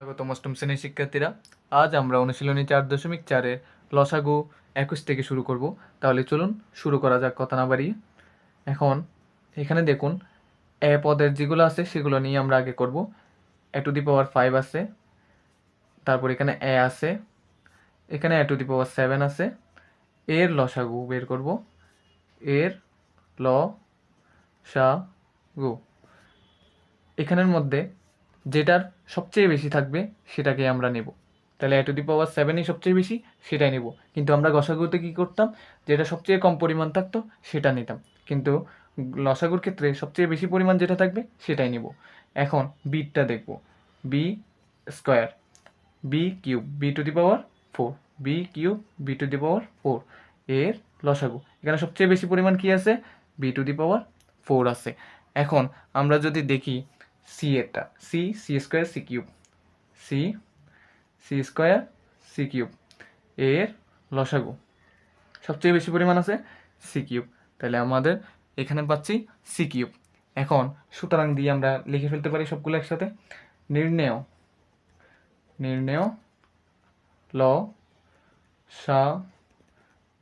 স্বাগতম অষ্টম শ্রেণির শিক্ষার্থীরা। আজ আমরা অনুশীলনী চার দশমিক চারের লসাগু একুশ থেকে শুরু করব। তাহলে চলুন শুরু করা যাক, কথা না বাড়িয়ে। এখন এখানে দেখুন, এ পদের যেগুলো আছে সেগুলো নিয়ে আমরা আগে করব। এ টু দি পাওয়ার ফাইভ আছে, তারপর এখানে এ আছে, এখানে A to the power seven আছে। এর লসাগু বের করব। এর ল সা গু এখানের মধ্যে যেটার সবচেয়ে বেশি থাকবে সেটাকে আমরা নেব। তাহলে এ টু দি পাওয়ার সেভেনই সবচেয়ে বেশি, সেটাই নেব। কিন্তু আমরা গসাগুতে কী করতাম? যেটা সবচেয়ে কম পরিমাণ থাকতো, সেটা নিতাম। কিন্তু লসাগুর ক্ষেত্রে সবচেয়ে বেশি পরিমাণ যেটা থাকবে, সেটাই নেব। এখন বিটটা দেখব। B square B cube B to the power four B cube B to the power four এর লসাগু। এখানে সবচেয়ে বেশি পরিমাণ কি আছে? B to the power four আছে। এখন আমরা যদি দেখি C এরটা C C square C cube C C square C cube এর লসাগু। সবচেয়ে বেশি পরিমাণ আছে সি কিউব তাহলে আমাদের এখানে পাচ্ছি সি কিউব এখন সুতরাং দিয়ে আমরা লিখে ফেলতে পারি সবগুলো একসাথে। নির্ণেয়। নির্ণেয় ল সা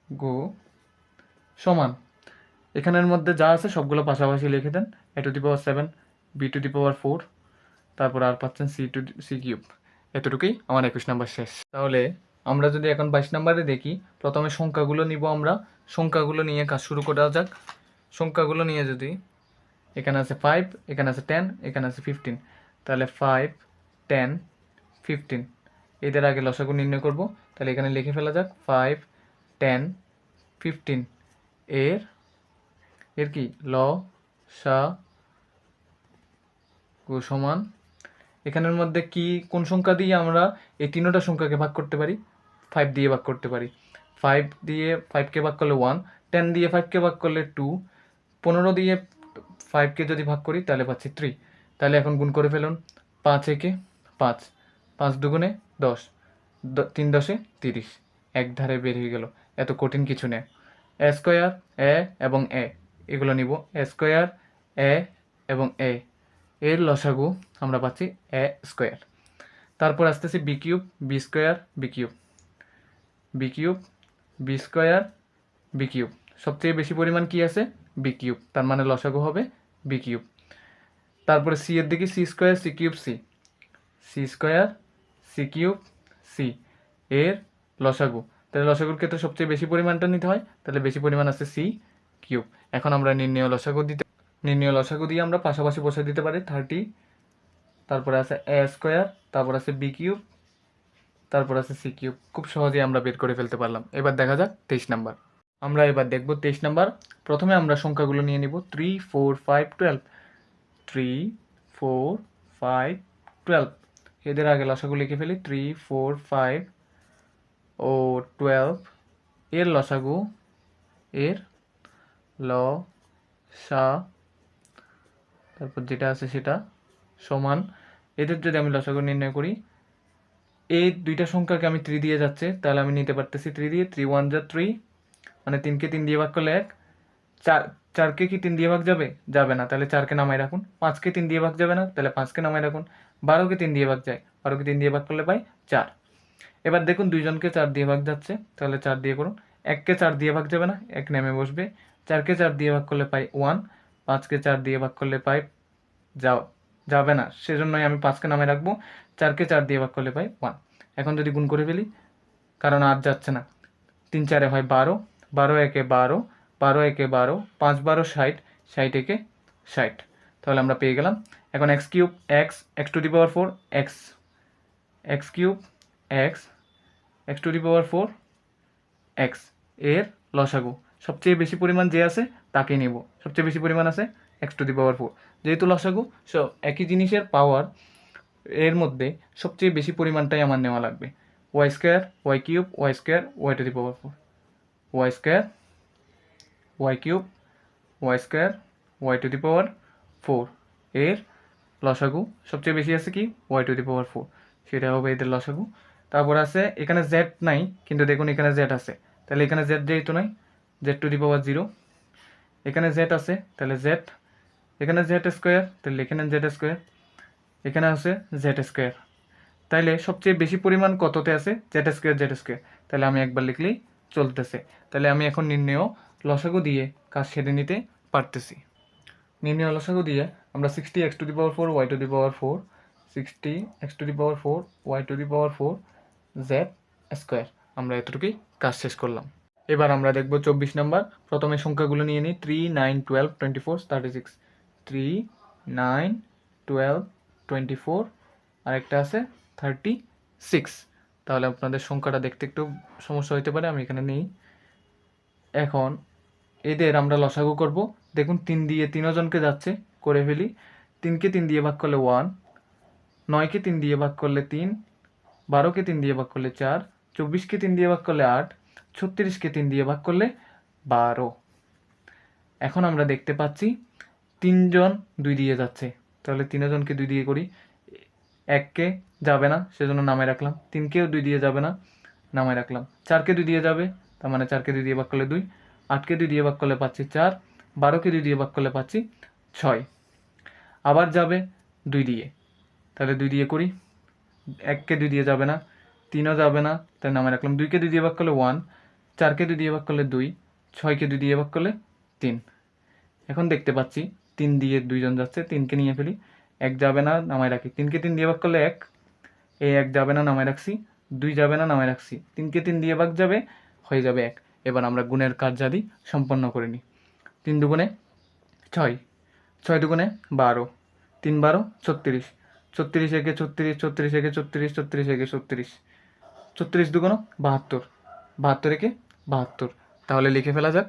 গু সমান। এখানের মধ্যে যা আছে সবগুলো পাশাপাশি লিখে দেন। A to the power seven B to the power four তারপর আর পাচ্ছেন সি টু সি কিউব এতটুকুই, আমার একুশ নাম্বার শেষ। তাহলে আমরা যদি এখন বাইশ নাম্বারে দেখি, প্রথমে সংখ্যাগুলো নিব আমরা। সংখ্যাগুলো নিয়ে কাজ শুরু করা যাক। সংখ্যাগুলো নিয়ে যদি এখানে আছে ফাইভ এখানে আছে টেন এখানে আছে ফিফটিন তাহলে ফাইভ টেন ফিফটিন এদের আগে লসাগু নির্ণয় করব। তাহলে এখানে লিখে ফেলা যাক। ফাইভ টেন ফিফটিন এর এর কি? ল, সা সমান। এখানের মধ্যে কি, কোন সংখ্যা দিয়ে আমরা এই তিনোটা সংখ্যাকে ভাগ করতে পারি? ফাইভ দিয়ে ভাগ করতে পারি। ফাইভ দিয়ে ফাইভকে ভাগ করলে ওয়ান টেন দিয়ে ফাইভকে ভাগ করলে টু পনেরো দিয়ে ফাইভকে যদি ভাগ করি তাহলে পাচ্ছি থ্রি তাহলে এখন গুণ করে ফেলুন। পাঁচ একে পাঁচ পাঁচ দুগুণে দশ তিন দশে তিরিশ। এক ধারে বের হয়ে গেল। এত কঠিন কিছু নেই এ স্কোয়ার এ এবং এ এগুলো নিব। স্কোয়ার এ এবং এ এর লসাগু আমরা পাচ্ছি এ স্কোয়ার। তারপর আসতেছি B cube, B square, B cube. B cube, B square, B cube. সবচেয়ে বেশি পরিমাণ কি আছে? B cube. তার মানে লসাগু হবে বি কিউব। তারপরে সি এর দিকে, C square, C cube, C. C square, C cube, C. এর লসাগু। তাহলে লসাগুর ক্ষেত্রে সবচেয়ে বেশি পরিমাণটা নিতে হয়। তাহলে বেশি পরিমাণ আছে সি কিউব। এখন আমরা নির্ণয় লসাগু দিতে নির্ণয় লসাগু দিয়ে আমরা পাশাপাশি বসে দিতে পারি থার্টি তারপরে আছে এ স্কোয়ার তারপর আছে বি কিউব তারপর আছে সি কিউব খুব সহজেই আমরা বের করে ফেলতে পারলাম। এবার দেখা যাক তেইশ নাম্বার। আমরা এবার দেখব তেইশ নাম্বার। প্রথমে আমরা সংখ্যাগুলো নিয়ে নিব। Three four five twelve three four five twelve এদের আগে লসাগু লিখে ফেলি। থ্রি ফোর ফাইভ ও টুয়েলভ এর লসাগু, এর ল সা তারপর যেটা আছে সেটা সমান। এদের যদি আমি লসাগু নির্ণয় করি এই দুইটা সংখ্যাকে আমি থ্রি দিয়ে যাচ্ছে, তাহলে আমি নিতে পারতেছি থ্রি দিয়ে থ্রি ওয়ান যা থ্রি মানে তিনকে তিন দিয়ে ভাগ করলে এক, চার চারকে কি তিন দিয়ে ভাগ যাবে? যাবে না, তাহলে চারকে নামাই রাখুন। পাঁচকে তিন দিয়ে ভাগ যাবে না, তাহলে পাঁচকে নামাই রাখুন। বারোকে তিন দিয়ে ভাগ যায় বারোকে তিন দিয়ে ভাগ করলে পাই চার। এবার দেখুন দুইজনকে চার দিয়ে ভাগ যাচ্ছে, তাহলে চার দিয়ে করুন। এককে চার দিয়ে ভাগ যাবে না, এক নেমে বসবে। চারকে চার দিয়ে ভাগ করলে পাই ওয়ান পাঁচকে চার দিয়ে ভাগ করলে পাই যাও, যাবে না। সেজন্যই আমি পাঁচকে নামে রাখব, চারকে চার দিয়ে ভাগ করলে পাই ওয়ান। এখন যদি গুণ করে ফেলি, কারণ আর যাচ্ছে না। তিন চারে হয় বারো বারো একে বারো বারো একে বারো, পাঁচ বারো ষাট ষাট একে ষাট। তাহলে আমরা পেয়ে গেলাম। এখন X cube, X X to the power four, X. X cube, X X to the power four, X. এর লসাগু। সবচেয়ে বেশি পরিমাণ যে আছে তাকে নেব। সবচেয়ে বেশি পরিমাণ আছে X to the power four যেহেতু লসাগু সো একই জিনিসের পাওয়ার এর মধ্যে সবচেয়ে বেশি পরিমাণটাই আমার নেওয়া লাগবে। Y square Y cube Y square Y to the power four Y square Y cube Y square Y to the power four এর লসাগু সবচেয়ে বেশি আছে কি? Y to the power four সেটা হবে এদের লসাগু। তারপর আছে এখানে জেড নাই, কিন্তু দেখুন এখানে জেড আছে। তাহলে এখানে জেড যেহেতু নাই Z to the power zero এখানে জেড আছে, তাহলে জেড এখানে জেড স্কোয়ার তাহলে এখানে জেড স্কোয়ার এখানে আছে জেড স্কোয়ার তাইলে সবচেয়ে বেশি পরিমাণ কততে আছে? জেড স্কোয়ার জেড স্কোয়ার তাহলে আমি একবার লিখলেই চলতেছে। তাহলে আমি এখন নির্ণয় লসাগু দিয়ে কাজ সেরে নিতে পারতেছি। নির্ণয় লসাগু দিয়ে আমরা sixty X to the power four Y to the power four sixty X to the power four Y to the power four Z square আমরা এতটুকুই কাজ শেষ করলাম। এবার আমরা দেখব চব্বিশ নাম্বার। প্রথমে সংখ্যাগুলো নিয়ে নিই। Three nine twelve twenty four thirty six three nine twelve twenty four আরেকটা আছে থার্টি সিক্স তাহলে আপনাদের সংখ্যাটা দেখতে একটু সমস্যা হতে পারে, আমি এখানে নেই। এখন এদের আমরা লসাগু করব। দেখুন, তিন দিয়ে তিনজনকে যাচ্ছে, করে ফেলি। তিনকে তিন দিয়ে ভাগ করলে ওয়ান নয়কে তিন দিয়ে ভাগ করলে তিন, বারোকে তিন দিয়ে ভাগ করলে চার, চব্বিশকে তিন দিয়ে ভাগ করলে আট ছত্রিশকে তিন দিয়ে ভাগ করলে বারো এখন আমরা দেখতে পাচ্ছি তিনজন দুই দিয়ে যাচ্ছে তাহলে তিনজনকে দুই দিয়ে করি এককে যাবে না সেজন্য নামে রাখলাম তিনকেও দুই দিয়ে যাবে না নামে রাখলাম চারকে দুই দিয়ে যাবে তার মানে চারকে দুই দিয়ে ভাগ করলে দুই আটকে দুই দিয়ে ভাগ করলে পাচ্ছি চার বারোকে দুই দিয়ে ভাগ করলে পাচ্ছি ছয় আবার যাবে দুই দিয়ে তাহলে দুই দিয়ে করি এককে দুই দিয়ে যাবে না তিনও যাবে না তাই নামে রাখলাম দুইকে দুই দিয়ে ভাগ করলে ওয়ান চারকে দুই দিয়ে ভাগ করলে দুই ছয়কে দুই দিয়ে ভাগ করলে তিন। এখন দেখতে পাচ্ছি তিন দিয়ে দুইজন যাচ্ছে, তিনকে নিয়ে ফেলি। এক যাবে না, নামায় রাখি। তিনকে তিন দিয়ে ভাগ করলে এক। এই এক যাবে না, নামায় রাখছি। দুই যাবে না, নামায় রাখছি। তিনকে তিন দিয়ে ভাগ যাবে, হয়ে যাবে এক। এবার আমরা গুণের কার্যাদি সম্পন্ন করে নিই। তিন দুগুণে ছয়। ছয় দুগুণে বারো। তিন বারো, ছত্রিশ। ছত্রিশ একে ছত্রিশ ছত্রিশ একে ছত্রিশ ছত্রিশ একে ছত্রিশ। ছত্রিশ দুগুণ বাহাত্তর। বাহাত্তর একে বাহাত্তর। তাহলে লিখে ফেলা যাক।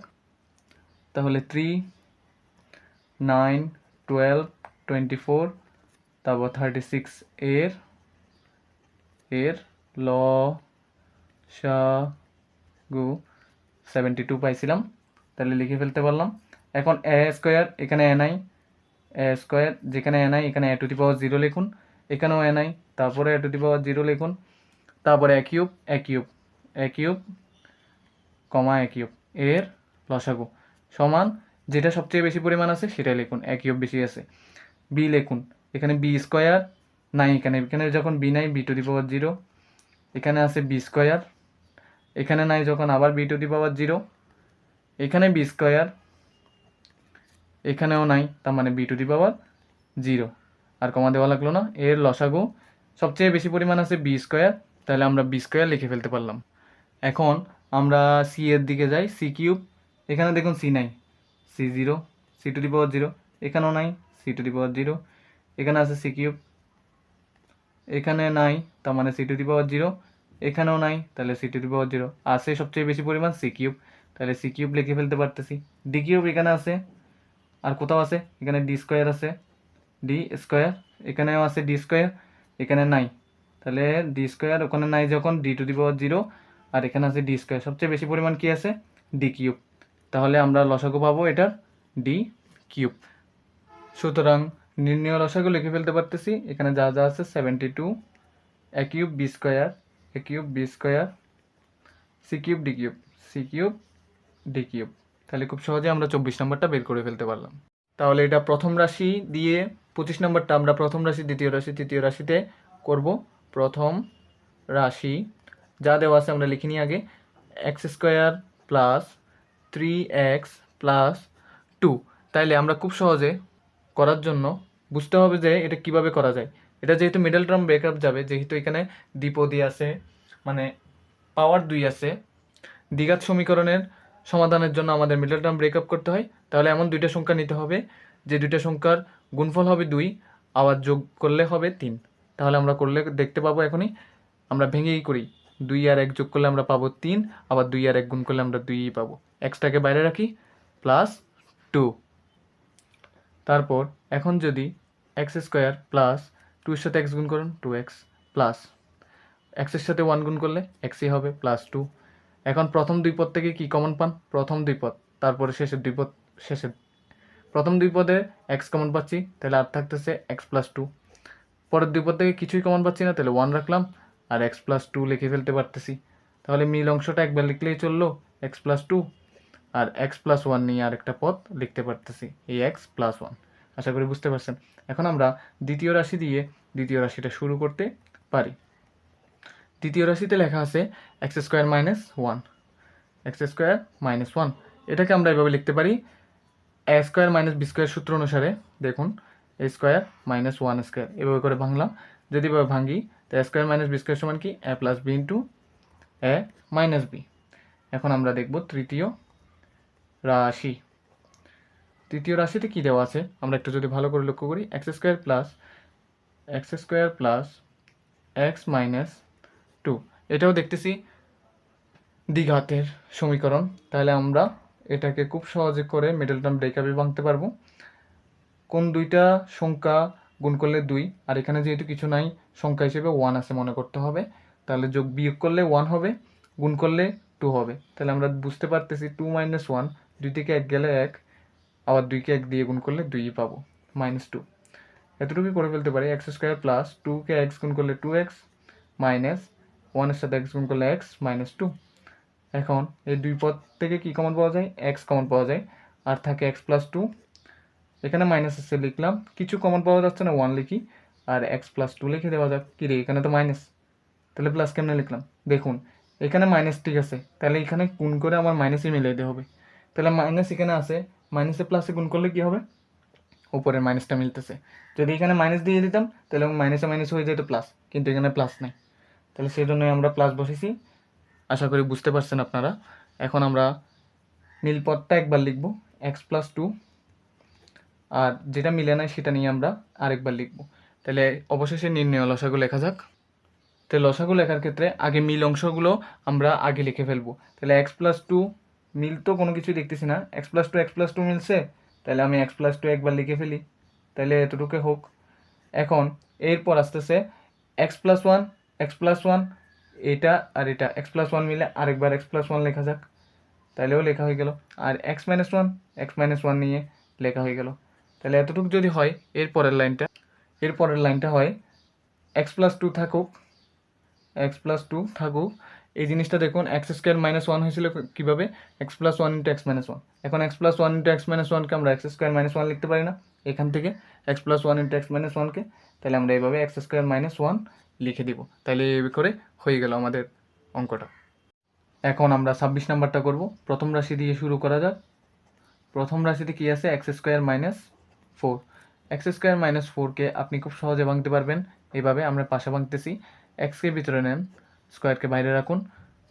তাহলে three nine twelve twenty four তারপর থার্টি সিক্স এর এর ল, সা, গু সেভেন্টি টু পাইছিলাম। তাহলে লিখে ফেলতে পারলাম। এখন এ স্কোয়ার এখানে এন আই এ স্কোয়ার যেখানে এন আই এখানে A to the power zero লিখুন। এখানেও এন আই তারপরে এ টু দি পাওয়ার জিরো লিখুন। তারপরে A cube A cube A cube comma A cube এর লসাগু সমান যেটা সবচেয়ে বেশি পরিমাণ আছে সেটাই লিখুন, এক কিউব বেশি আছে। বি লিখুন, এখানে বি স্কোয়ার, নাই এখানে এখানে যখন বি নাই, B to the power zero. এখানে আছে বি স্কোয়ার, এখানে নাই যখন আবার B to the power zero. এখানে বি স্কোয়ার, এখানেও নাই, তার মানে B to the power zero. R comma দেওয়া লাগল না, এর লসাগু সবচেয়ে বেশি পরিমাণ আছে বি স্কোয়ার, তাহলে আমরা বি স্কোয়ার লিখে ফেলতে পারলাম। এখন আমরা সি এর দিকে যাই সি কিউব এখানে দেখুন সি নাই। C zero C to the power zero এখানেও নাই C to the power zero এখানে আছে সি কিউব এখানে নাই, তার মানে C to the power zero এখানেও নাই, তাহলে C to the power zero আছে সবচেয়ে বেশি পরিমাণ সি কিউব তাহলে সি কিউব লিখে ফেলতে পারতেছি। ডি কিউব এখানে আছে, আর কোথাও আছে? এখানে ডি স্কোয়ার আছে। ডি স্কোয়ার এখানেও আছে ডি স্কোয়ার এখানে নাই। তাহলে ডি স্কোয়ার ওখানে নাই যখন D to the power zero আর এখানে আছে ডি স্কোয়ার সবচেয়ে বেশি পরিমাণ কি আছে? ডি কিউব তাহলে আমরা লসাগু পাবো এটার ডি কিউব সুতরাং নির্ণয় লসাগু লিখে ফেলতে পারতেছি। এখানে যা যা আছে seventy two a cube b square a cube b square c cube d cube c cube d cube তাহলে খুব সহজে আমরা চব্বিশ নম্বরটা বের করে ফেলতে পারলাম। তাহলে এটা প্রথম রাশি দিয়ে পঁচিশ নম্বরটা আমরা প্রথম রাশি, দ্বিতীয় রাশি, তৃতীয় রাশিতে করব। প্রথম রাশি যা দেওয়া আছে আমরা লিখিনি আগে x square plus three x plus two তাইলে আমরা খুব সহজে করার জন্য বুঝতে হবে যে এটা কীভাবে করা যায়। এটা যেহেতু মিডল টার্ম ব্রেকআপ যাবে, যেহেতু এখানে দ্বিপদী আছে মানে পাওয়ার দুই আছে, দ্বিঘাত সমীকরণের সমাধানের জন্য আমাদের মিডল টার্ম ব্রেকআপ করতে হয়। তাহলে এমন দুইটা সংখ্যা নিতে হবে, যে দুইটা সংখ্যার গুণফল হবে দুই, আবার যোগ করলে হবে তিন। তাহলে আমরা করলে দেখতে পাবো এখনই, আমরা ভেঙেই করি। দুই আর এক যোগ করলে আমরা পাবো তিন, আবার দুই আর এক গুণ করলে আমরা দুইই পাবো। এক্সটাকে বাইরে রাখি প্লাস টু তারপর এখন যদি এক্স স্কোয়ার প্লাস টুর সাথে এক্স গুণ করুন টু এক্স প্লাস এক্সের সাথে ওয়ান গুণ করলে এক্সই হবে প্লাস টু এখন প্রথম দুই পদ থেকে কি কমন পান? প্রথম দুই পদ। তারপরে শেষের দুই পদ, শেষের প্রথম দুই পদে এক্স কমন পাচ্ছি, তাহলে আর থাকতেছে এক্স প্লাস টু পরের দুই পদ থেকে কিছুই কমন পাচ্ছি না, তাহলে ওয়ান রাখলাম। আর এক্স প্লাস টু লিখে ফেলতে পারতেছি। তাহলে মিল অংশটা একবার লিখলেই চলল এক্স প্লাস টু আর এক্স প্লাস ওয়ান নিয়ে আরেকটা পদ লিখতে পারতেছি, এই এক্স প্লাস ওয়ান আশা করি বুঝতে পারছেন। এখন আমরা দ্বিতীয় রাশি দিয়ে দ্বিতীয় রাশিটা শুরু করতে পারি। দ্বিতীয় রাশিতে লেখা আছে x square minus one x square minus one এটাকে আমরা এভাবে লিখতে পারি a square minus b square সূত্র অনুসারে, দেখুন a square minus one square এভাবে করে ভাঙলাম, যদি এভাবে ভাঙি তো স্কোয়ার মাইনাস বি স্কোয়ার সমান কি? A plus b into a minus b. এখন আমরা দেখব তৃতীয় রাশি। তৃতীয় রাশিতে কি দেওয়া আছে? আমরা একটু যদি ভালো করে লক্ষ্য করি, x square plus x square plus x minus two. এটাও দেখতেছি দ্বিঘাতের সমীকরণ। তাহলে আমরা এটাকে খুব সহজে করে মিডল টার্ম ব্রেকআপে ভাঙতে পারব। কোন দুইটা সংখ্যা গুণ করলে দুই। আর এখানে যেহেতু কিছু নাই, সংখ্যা হিসেবে ওয়ান আছে মনে করতে হবে। তাহলে যোগ বিয়োগ করলে ওয়ান হবে, গুণ করলে টু হবে। তাহলে আমরা বুঝতে পারতেছি টু মাইনাস ওয়ান দুই থেকে এক গেলে এক, আবার দুইকে এক দিয়ে গুণ করলে দুই পাবো মাইনাস টু এতটুকুই করে ফেলতে পারি এক্স স্কোয়ার প্লাস টুকে এক্স গুণ করলে টু এক্স মাইনাস ওয়ানের সাথে এক্স গুণ করলে এক্স মাইনাস টু এখন এই দুই পদ থেকে কি কমন পাওয়া যায়? এক্স কমন পাওয়া যায়। আর থাকে এক্স প্লাস টু এখানে মাইনাস এসে লিখলাম। কিছু কমন পাওয়া যাচ্ছে না ওয়ান লিখি। আর এক্স প্লাস টু লিখে দেওয়া যাক। কি রে, এখানে তো মাইনাস তাহলে প্লাস কেমনে লিখলাম? দেখুন, এখানে মাইনাস ঠিক আছে। তাহলে এখানে গুণ করে আমার মাইনাসই মিলিয়ে দিতে হবে। তাহলে মাইনাস এখানে আছে। মাইনাসে প্লাসে গুণ করলে কি হবে? উপরের মাইনাসটা মিলতেছে। যদি এখানে মাইনাস দিয়ে দিতাম, তাহলে মাইনাসে মাইনাস হয়ে যেত প্লাস কিন্তু এখানে প্লাস নেই। তাহলে সেই জন্যই আমরা প্লাস বসেছি। আশা করি বুঝতে পারছেন আপনারা। এখন আমরা নীল পদটা একবার লিখব। এক্স প্লাস টু আর যেটা মিলে নাই সেটা নিয়ে আমরা আরেকবার লিখব। তাহলে অবশেষে নির্ণয় লসাগু লেখা যাক। তাহলে লসাগু লেখার ক্ষেত্রে আগে মিল অংশগুলো আমরা আগে লিখে ফেলব। তাহলে এক্স প্লাস টু মিল তো কোনো কিছুই দেখতেছি না। X plus two x plus two মিলছে। তাহলে আমি এক্স প্লাস টু একবার লিখে ফেলি। তাহলে এতটুকু হোক। এখন এরপর আসতেছে x plus one x plus one এটা আর এটা। এক্স প্লাস ওয়ান মিলে আরেকবার এক্স প্লাস ওয়ান লেখা যাক। তাহলেও লেখা হয়ে গেল। আর x minus one x minus one নিয়ে লেখা হয়ে গেল। তাহলে এতটুকু যদি হয়, এর পরের লাইনটা, এর পরের লাইনটা হয় এক্স প্লাস টু থাকুক এক্স প্লাস টু থাকুক, এই জিনিসটা দেখুন এক্স স্কোয়ার মাইনাস ওয়ান হয়েছিল কীভাবে? X plus one into x minus one এখন x plus one into x minus ওয়ানকে আমরা এক্স স্কোয়ার মাইনাস ওয়ান লিখতে পারি না। এখান থেকে x plus one into x minus ওয়ানকে তাহলে আমরা এইভাবে এক্স স্কোয়ার মাইনাস ওয়ান লিখে দিব। তাহলে এই করে হয়ে গেল আমাদের অঙ্কটা। এখন আমরা ছাব্বিশ নাম্বারটা করব। প্রথম রাশি দিয়ে শুরু করা যাক। প্রথম রাশিতে কী আছে? X square minus four x square minus ফোরকে আপনি খুব সহজে ভাঙতে পারবেন। এইভাবে আমরা পাশে ভাঙতেছি। এক্সকে ভিতরে নেন স্কোয়ারকে বাইরে রাখুন।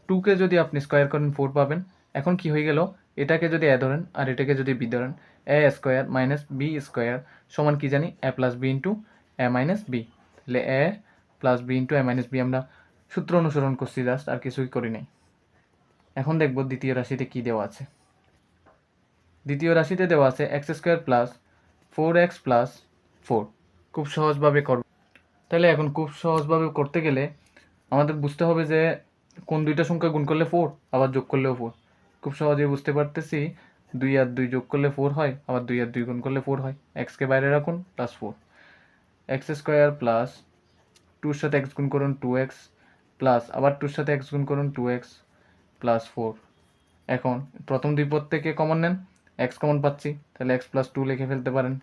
টুকে যদি আপনি স্কোয়ার করেন ফোর পাবেন। এখন কি হয়ে গেল? এটাকে যদি এ ধরেন আর এটাকে যদি বি ধরেন a square minus b square সমান কি জানি? A plus b into a minus b তাহলে a plus b into a minus b আমরা সূত্র অনুসরণ করছি জাস্ট আর কিছুই করি নাই। এখন দেখব দ্বিতীয় রাশিতে কি দেওয়া আছে। দ্বিতীয় রাশিতে দেওয়া আছে x square plus four x plus four খুব সহজভাবে করব। তাহলে এখন খুব সহজভাবে করতে গেলে আমাদের বুঝতে হবে যে কোন দুইটা সংখ্যা গুণ করলে ফোর আবার যোগ করলেও ফোর খুব সহজেই বুঝতে পারতেছি, দুই আর দুই যোগ করলে ফোর হয়, আবার দুই আর দুই গুণ করলে ফোর হয়। এক্সকে বাইরে রাখুন plus four x square plus টুর সাথে এক্স গুণ করুন টু এক্স প্লাস আবার টুর সাথে এক্স গুণ করুন টু এক্স প্লাস ফোর এখন প্রথম দুই পদ থেকে কমন নেন। এক্স কমন পাচ্ছি, তাহলে এক্স প্লাস টু লিখে ফেলতে পারেন।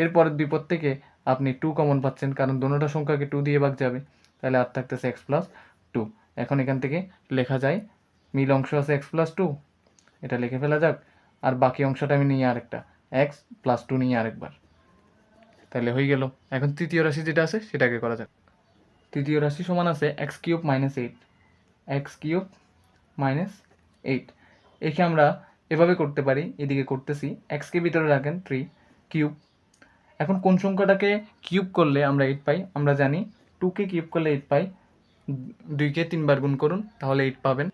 এরপরের দুই পদ থেকে আপনি টু কমন পাচ্ছেন, কারণ দুটোটা সংখ্যাকে টু দিয়ে ভাগ যাবে, তাহলে আর থাকতেছে এক্স প্লাস টু এখন এখান থেকে লেখা যায়, মিল অংশ আছে এক্স প্লাস টু এটা লিখে ফেলা যাক, আর বাকি অংশটা আমি নিয়ে আরেকটা এক্স প্লাস টু নিয়ে আরেকবার। তাহলে হয়ে গেল, এখন তৃতীয় রাশি যেটা আছে সেটাকে করা যাক। তৃতীয় রাশি সমান আছে x cube minus eight x cube minus eight একে আমরা এভাবে করতে পারি, এদিকে করতেছি। এক্সকে ভিতরে রাখেন থ্রি কিউব এখন কোন সংখ্যাটাকে কিউব করলে আমরা এইট পাই? আমরা জানি টুকে কিউব করলে এইট পাই। দুইকে তিনবার গুণ করুন, তাহলে এইট পাবেন।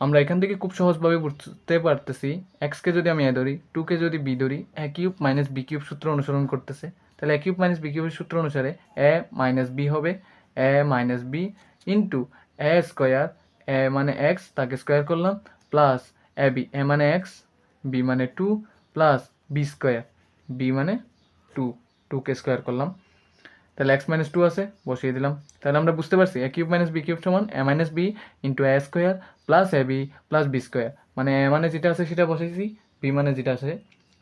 আমরা এখান থেকে খুব সহজভাবে বুঝতে পারতেছি এক্সকে যদি আমি এ ধরি টুকে যদি বি ধরি a cube minus b cube সূত্র অনুসরণ করতেছে। তাহলে এ কিউব মাইনাস বি কিউবের সূত্র অনুসারে এ মাইনাস বি হবে। A minus b into a square a মানে এক্স তাকে স্কোয়ার করলাম প্লাস এ বি এ মানে এক্স বি মানে two plus b square b মানে টু টুকে স্কোয়ার করলাম। তাহলে এক্স মাইনাস টু আছে, বসিয়ে দিলাম। তাহলে আমরা বুঝতে পারছি a cube minus b cube সমান a minus b into a square plus a b plus b square মানে এ মানে যেটা আছে সেটা বসেছি বি মানে যেটা আছে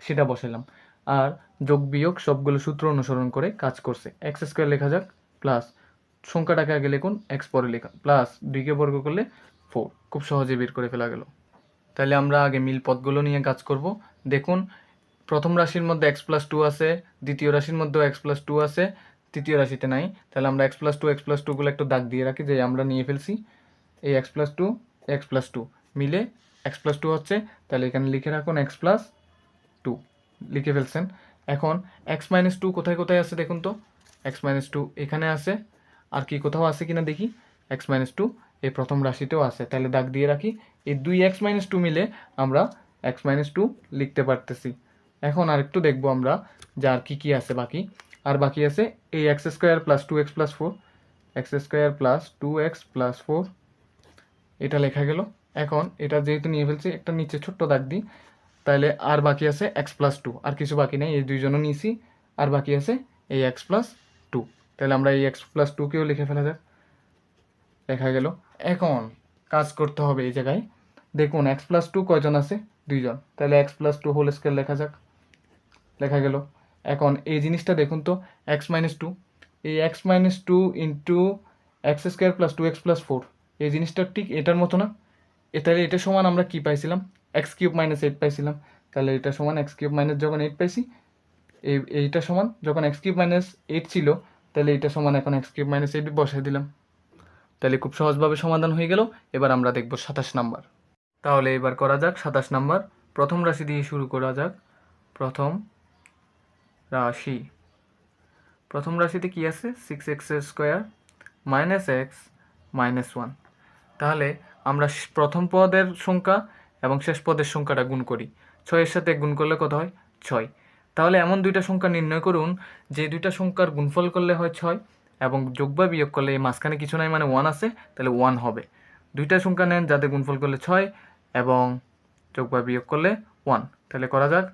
সেটা বসালাম আর যোগ বিয়োগ সবগুলো সূত্র অনুসরণ করে কাজ করছে। এক্স স্কোয়ার লেখা যাক প্লাস সংখ্যাটাকে আগে লিখুন এক্স পরে লেখা প্লাস দুইকে বর্গ করলে ফোর খুব সহজে বের করে ফেলা গেল। তাহলে আমরা আগে মিল পদগুলো নিয়ে কাজ করব। দেখুন, প্রথম রাশির মধ্যে এক্স প্লাস টু আছে, দ্বিতীয় রাশির মধ্যেও এক্স প্লাস টু আছে, তৃতীয় রাশিতে নাই। তাহলে আমরা x plus two x plus টুগুলো একটু দাগ দিয়ে রাখি, যে আমরা নিয়ে ফেলছি। এই x plus two x plus two মিলে এক্স প্লাস টু হচ্ছে, তাহলে এখানে লিখে রাখুন এক্স প্লাস টু লিখে ফেলছেন। এখন এক্স মাইনাস টু কোথায় কোথায় আছে দেখুন তো? এক্স মাইনাস টু এখানে আছে। আর কি কোথাও আছে কিনা দেখি? এক্স মাইনাস টু এই প্রথম রাশিতেও আছে, তাহলে দাগ দিয়ে রাখি। এই দুই এক্স মাইনাস টু মিলে আমরা এক্স মাইনাস টু লিখতে পারতেছি। এখন আরেকটু দেখব আমরা যে আর কী কী আছে বাকি। আর বাকি আছে এই x square plus two x plus four x square plus two x plus four এটা লেখা গেল। এখন এটা যেহেতু নিয়ে ফেলছি, একটা নিচে ছোট্ট দাগ দিই। তাহলে আর বাকি আছে এক্স প্লাস টু আর কিছু বাকি নেই, এই দুইজনও নিয়েছি। আর বাকি আছে এই এক্স প্লাস টু তাহলে আমরা এই এক্স প্লাস টুকেও লিখে ফেলা যাক। লেখা গেল। এখন কাজ করতে হবে এই জায়গায়। দেখুন এক্স প্লাস টু কয়জন আছে? দুইজন। তাহলে x plus two whole scale লেখা যাক। লেখা গেল। এখন এই জিনিসটা দেখুন তো এক্স মাইনাস টু এই x minus two into x square plus two x plus four এই জিনিসটা ঠিক এটার মতো না। তাহলে এটা সমান আমরা কি পাইছিলাম? এক্স কিউব মাইনাস এইট পাইছিলাম। তাহলে এটা সমান এক্স কিউব মাইনাস যখন এইট পাইছি, এই, এইটা সমান। যখন এক্স কিউব মাইনাস এইট ছিল, তাহলে এইটা সমান এখন এক্স কিউব মাইনাস এইট বসাই দিলাম। তাহলে খুব সহজভাবে সমাধান হয়ে গেল। এবার আমরা দেখব সাতাশ নাম্বার। তাহলে এবার করা যাক সাতাশ নাম্বার। প্রথম রাশি দিয়ে শুরু করা যাক। প্রথম রাশি। প্রথম রাশিতে কি আছে? Six x square minus x minus one তাহলে আমরা প্রথম পদের সংখ্যা এবং শেষ পদের সংখ্যাটা গুণ করি। ছয়ের সাথে গুণ করলে কত হয়? ছয়। তাহলে এমন দুইটা সংখ্যা নির্ণয় করুন, যে দুইটা সংখ্যার গুণফল করলে হয় ছয় এবং যোগ বা বিয়োগ করলে এই মাঝখানে কিছু নাই মানে ওয়ান আছে, তাহলে ওয়ান হবে। দুইটা সংখ্যা নেন যাদের গুণফল করলে ছয় এবং যোগ বা বিয়োগ করলে ওয়ান তাহলে করা যাক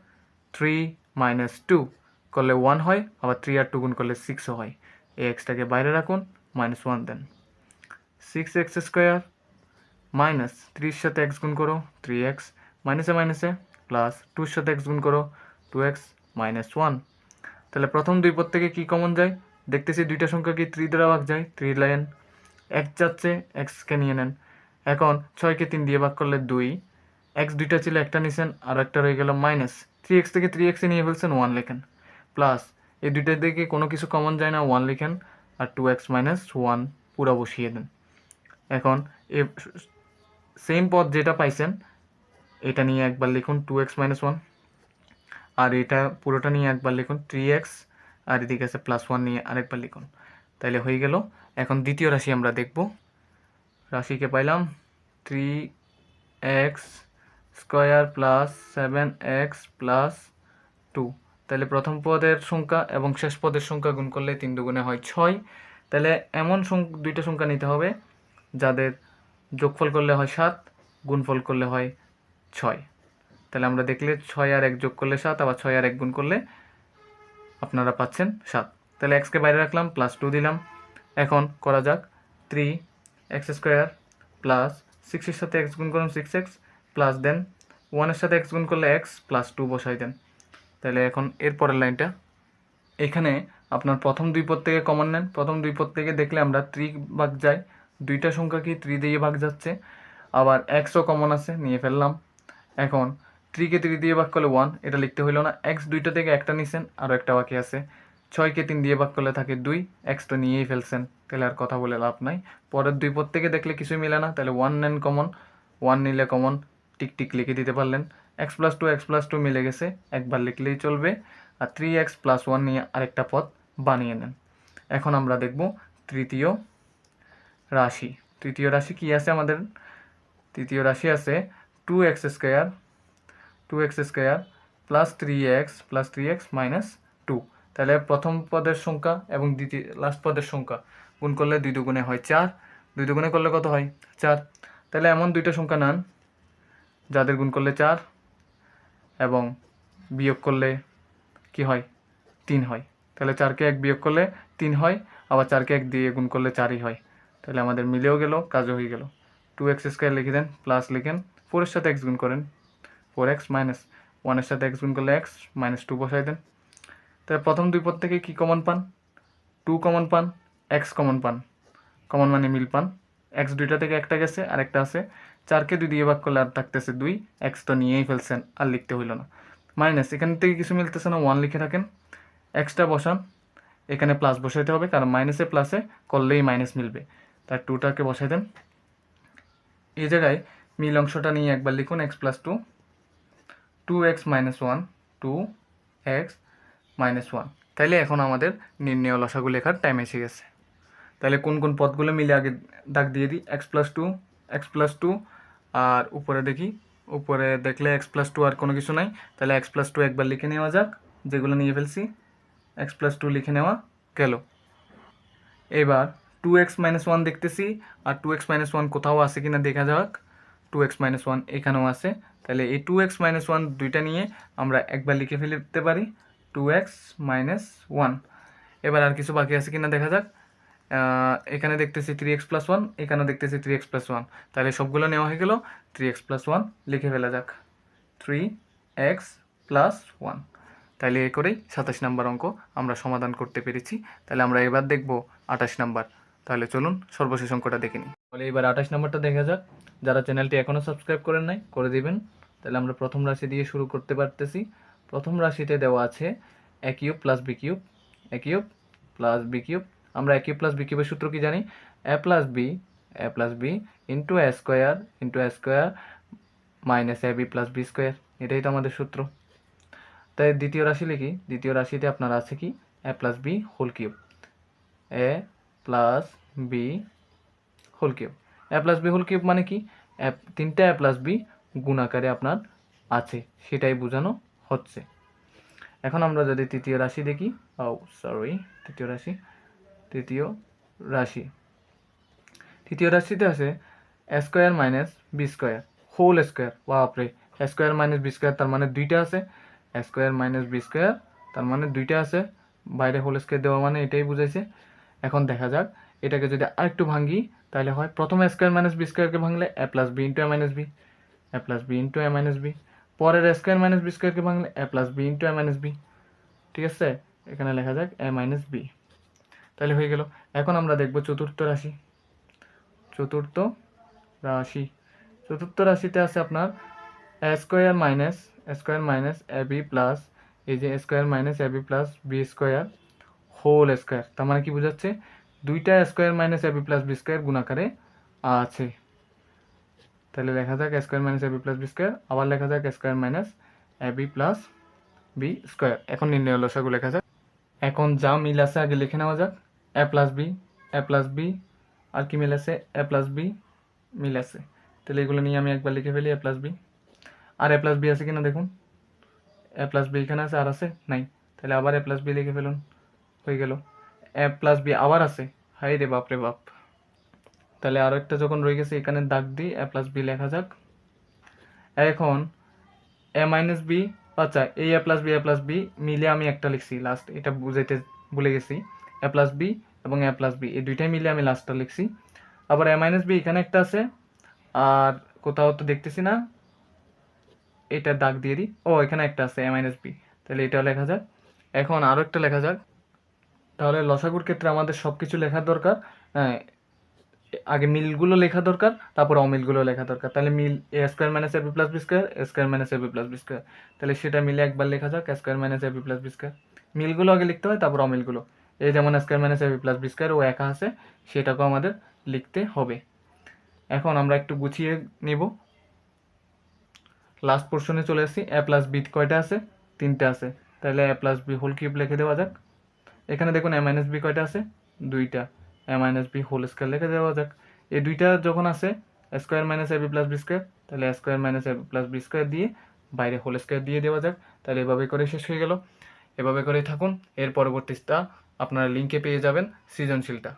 থ্রি মাইনাস টু করলে ওয়ান হয়, আবার থ্রি আর টু গুণ করলে সিক্সও হয়। এই এক্সটাকে বাইরে রাখুন মাইনাস ওয়ান দেন। সিক্স এক্স স্কোয়ার মাইনাস থ্রির সাথে এক্স গুণ করো থ্রি এক্স মাইনাসে মাইনাসে প্লাস টুর সাথে এক্স গুণ করো টু এক্স মাইনাস ওয়ান তাহলে প্রথম দুই পদ থেকে কী কমন যায়? দেখতেছি দুইটা সংখ্যা কি থ্রি দ্বারা ভাগ যায়? থ্রি লাইন এক যাচ্ছে এক্সকে নিয়ে নেন। এখন ছয়কে তিন দিয়ে ভাগ করলে দুই। এক্স দুইটা ছিল, একটা নিছেন, আর একটা রয়ে গেল মাইনাস থ্রি এক্স থেকে থ্রি এক্সে নিয়ে ফেলছেন ওয়ান লেখেন। প্লাস এই দুইটার দিকে কোনো কিছু কমন যায় না ওয়ান লিখেন, আর টু এক্স মাইনাস ওয়ান পুরা বসিয়ে দেন। এখন এ সেম পদ যেটা পাইছেন, এটা নিয়ে একবার লিখুন টু এক্স মাইনাস ওয়ান আর এটা পুরোটা নিয়ে একবার লিখুন থ্রি এক্স আর এদিকে আছে প্লাস ওয়ান নিয়ে আরেকবার লিখুন। তাইলে হয়ে গেল। এখন দ্বিতীয় রাশি আমরা দেখব। রাশিকে পাইলাম three x square plus seven x plus two তাহলে প্রথম পদের সংখ্যা এবং শেষ পদের সংখ্যা গুণ করলে তিন দুগুণে হয় ছয়। তাহলে এমন দুইটা সংখ্যা নিতে হবে যাদের যোগফল করলে হয় সাত, গুণফল করলে হয় ছয়। তাহলে আমরা দেখলে ছয় আর এক যোগ করলে সাত, আবার ছয় আর এক গুণ করলে আপনারা পাচ্ছেন সাত। তাহলে এক্সকে বাইরে রাখলাম প্লাস টু দিলাম। এখন করা যাক থ্রি এক্স স্কোয়ার প্লাস সিক্সের সাথে এক্স গুণ করুন সিক্স এক্স প্লাস দেন ওয়ানের সাথে এক্স গুণ করলে এক্স প্লাস টু বসাই দেন। তাহলে এখন এর পরের লাইনটা। এখানে আপনার প্রথম দুই পদ থেকে কমন নেন। প্রথম দুই পদ থেকে দেখলে আমরা ত্রি ভাগ যাই। দুইটা সংখ্যা কি ত্রি দিয়ে ভাগ যাচ্ছে। আবার এক্সও কমন আছে, নিয়ে ফেললাম। এখন থ্রিকে থ্রি দিয়ে ভাগ করলে ওয়ান এটা লিখতে হইল না। এক্স দুইটা থেকে একটা নিছেন আরও একটা বাকি আছে। ছয়কে তিন দিয়ে ভাগ করলে থাকে দুই এক্স তো নিয়েই ফেলছেন, তাহলে আর কথা বলে লাভ নাই। পরের দুই পদ থেকে দেখলে কিছুই মিলে না, তাহলে ওয়ান নেন কমন ওয়ান নিলে কমন টিক টিক লিখে দিতে পারলেন। X plus two x plus two মিলে গেছে, একবার লিখলেই চলবে। আর থ্রি এক্স প্লাস ওয়ান নিয়ে আরেকটা পদ বানিয়ে নেন। এখন আমরা দেখব তৃতীয় রাশি। তৃতীয় রাশি কি আছে আমাদের? তৃতীয় রাশি আছে two x square two x square plus three x plus three x minus two তাহলে প্রথম পদের সংখ্যা এবং দ্বিতীয় লাস্ট পদের সংখ্যা গুণ করলে দুই দুগুণে হয় চার। দুই দুগুণে করলে কত হয়? চার। তাহলে এমন দুইটা সংখ্যা নেন যাদের গুণ করলে চার এবং বিয়োগ করলে কি হয়? তিন হয়। তাহলে চারকে এক বিয়োগ করলে তিন হয়, আবার চারকে এক দিয়ে গুণ করলে চারই হয়। তাহলে আমাদের মিলেও গেল, কাজও হয়ে গেল। টু এক্স স্কোয়ার লিখে দেন প্লাস লিখেন ফোরের সাথে এক্স গুণ করেন। ফোর এক্স মাইনাস ওয়ানের সাথে এক্স গুণ করলে এক্স মাইনাস টু বসাই দেন। তাহলে প্রথম দুই পদ থেকে কী কমন পান? টু কমন পান এক্স কমন পান। কমন মানে মিল পান। এক্স দুইটা থেকে একটা গেছে আর একটা আছে। চারকে দুই দিয়ে ভাগ করলে আর থাকতেছে দুই। এক্স তো নিয়েই ফেলছেন, আর লিখতে হইল না। মাইনাস এখান থেকে কিছু মিলতেছে না ওয়ান লিখে থাকেন। এক্সটা বসান, এখানে প্লাস বসাইতে হবে, কারণ মাইনাসে প্লাসে করলেই মাইনাস মিলবে। তার টুটাকে বসাই দেন। এই জায়গায় মিল অংশটা নিয়ে একবার লিখুন x plus two two x minus one two x minus one তাইলে এখন আমাদের নির্ণয় লসাগু লেখার টাইম এসে গেছে। তাহলে কোন কোন পদগুলো মিলে আগে দাগ দিয়ে দিই? X plus two x plus two আর উপরে দেখি। উপরে দেখলে এক্স প্লাস টু আর কোনো কিছু নাই। তাহলে এক্স প্লাস টু একবার লিখে নেওয়া যাক। যেগুলো নিয়ে ফেলছি এক্স প্লাস টু লিখে নেওয়া গেল। এবার টু এক্স মাইনাস ওয়ান দেখতেছি। আর টু এক্স মাইনাস ওয়ান কোথাও আছে কিনা দেখা যাক। টু এক্স মাইনাস ওয়ান এখানেও আছে। তাহলে এই টু এক্স মাইনাস ওয়ান দুইটা নিয়ে আমরা একবার লিখে ফেলতে পারি টু এক্স মাইনাস ওয়ান এবার আর কিছু বাকি আছে কিনা দেখা যাক। এখানে দেখতেছি থ্রি এক্স প্লাস ওয়ান এখানেও দেখতেছি থ্রি এক্স প্লাস ওয়ান তাহলে সবগুলো নেওয়া হয়ে গেল থ্রি এক্স প্লাস ওয়ান লিখে ফেলা যাক। থ্রি এক্স প্লাস ওয়ান তাহলে এ করেই সাতাশ নাম্বার অঙ্ক আমরা সমাধান করতে পেরেছি। তাহলে আমরা এবার দেখব আঠাশ নাম্বার। তাহলে চলুন সর্বশেষ অঙ্কটা দেখে নিই। তাহলে এবার আঠাশ নম্বরটা দেখা যাক। যারা চ্যানেলটি এখনও সাবস্ক্রাইব করেন নাই, করে দিবেন। তাহলে আমরা প্রথম রাশি দিয়ে শুরু করতে পারতেছি। প্রথম রাশিতে দেওয়া আছে a plus b cube. Plus b cube. আমরা এ প্লাস বি কিউবের সূত্র কি জানি? A plus b, a plus b into a square, into a square minus a b plus b square. এটাই তো আমাদের সূত্র। তাই দ্বিতীয় রাশি লিখি। দ্বিতীয় রাশিতে আপনার আছে কি? A plus b whole cube. A plus b whole cube a plus b whole cube মানে কি? তিনটা এ প্লাস বি গুণাকারে আপনার আছে, সেটাই বোঝানো হচ্ছে। এখন আমরা যদি তৃতীয় রাশি দেখি, ও সরি তৃতীয় রাশি তৃতীয় রাশি। তৃতীয় রাশিতে আছে square minus b square whole square বাপরে স্কোয়ার মাইনাস বি স্কোয়ার তার মানে দুইটা আছে। স্কোয়ার মাইনাস বি স্কোয়ার তার মানে দুইটা আছে, বাইরে হোল স্কোয়ার দেওয়া মানে এটাই বুঝাইছে। এখন দেখা যাক, এটাকে যদি আরেকটু ভাঙ্গি তাহলে হয় প্রথম স্কোয়ার মাইনাস বি স্কোয়ারকে ভাঙলে a plus b into a minus b a plus b into a minus b পরের স্কোয়ার মাইনাস বি স্কোয়ারকে ভাঙলে a plus b into a minus b ঠিক আছে? এখানে লেখা যাক এ মাইনাস বি তাহলে হয়ে গেল। এখন আমরা দেখব চতুর্থ রাশি। চতুর্থ রাশি। চতুর্থ রাশিতে আছে আপনার a square minus square minus a b plus এই যে square minus a b plus b square whole square তার মানে কি বোঝাচ্ছে? দুইটা square minus a b plus b square গুণাকারে আছে। তাহলে লেখা যাক square minus a b plus b square, আবার লেখা যাক square minus a b plus b square. এখন নির্ণয় লসাগু লেখা যাক। এখন যা মিল আছে আগে লিখে নেওয়া যাক। A plus b, a plus b, আর কি মিল আছে? এ প্লাস বি মিল আছে। তাহলে এগুলো নিয়ে আমি একবার লিখে ফেলি, এ প্লাস বি। আর এ প্লাস বি আছে কিনা দেখুন। এ প্লাস বি এখানে আছে, আর আছে নাই। তাহলে আবার এ প্লাস বি লিখে ফেলুন। হয়ে গেল। এ প্লাস বি আবার আছে। হাই রে বাপ রে বাপ। তাহলে আরও একটা যখন রয়ে গেছে, এখানে দাগ দিই এ প্লাস বি লেখা যাক। এখন এ মাইনাস বি আচ্ছা এই a plus b a plus b মিলে আমি একটা লিখছি লাস্ট এটা বুঝাইতে ভুলে গেছি। এ প্লাস বি এবং এ প্লাস বি এই দুইটাই মিলে আমি লাস্টটা লিখছি। আবার এ মাইনাস বি এখানে একটা আছে, আর কোথাও তো দেখতেছি না। এটা দাগ দিয়ে দিই। ও, এখানে একটা আছে এ মাইনাস বি তাহলে এটাও লেখা যাক। এখন আরও একটা লেখা যাক। তাহলে লসাগুর ক্ষেত্রে আমাদের সব কিছু লেখার দরকার হ্যাঁ, আগে মিলগুলো লেখা দরকার তারপর অমিলগুলো লেখা দরকার। তাহলে মিল a square minus a b plus b square a square minus a b plus b square. তাহলে সেটা মিলে একবার লেখা যাক square minus a b plus b square. মিলগুলো আগে লিখতে হয় তারপর অমিলগুলো। এই যেমন square minus a b plus b square ও একা আছে সেটাকেও আমাদের লিখতে হবে। এখন আমরা একটু গুছিয়ে নিব। লাস্ট পোর্শনে চলে আসি এ প্লাস বি কয়টা আছে? তিনটে আছে। তাহলে a plus b whole cube লিখে দেওয়া যাক। এখানে দেখুন এ মাইনাস বি কয়টা আছে? দুইটা। A minus b whole square লিখে দেওয়া যাক। এই দুইটা যখন আছে square minus a b plus b square তাহলে square minus a b plus b square দিয়ে বাইরে হোল স্কোয়ার দিয়ে দেওয়া যাক। তাহলে এভাবে করে শেষ হয়ে গেল। এভাবে করে থাকুন। এর পরবর্তীটা আপনারা লিঙ্কে পেয়ে যাবেন সৃজনশীলটা।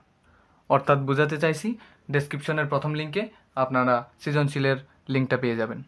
অর্থাৎ বোঝাতে চাইছি ডেসক্রিপশনের প্রথম লিঙ্কে আপনারা সৃজনশীলের লিঙ্কটা পেয়ে যাবেন।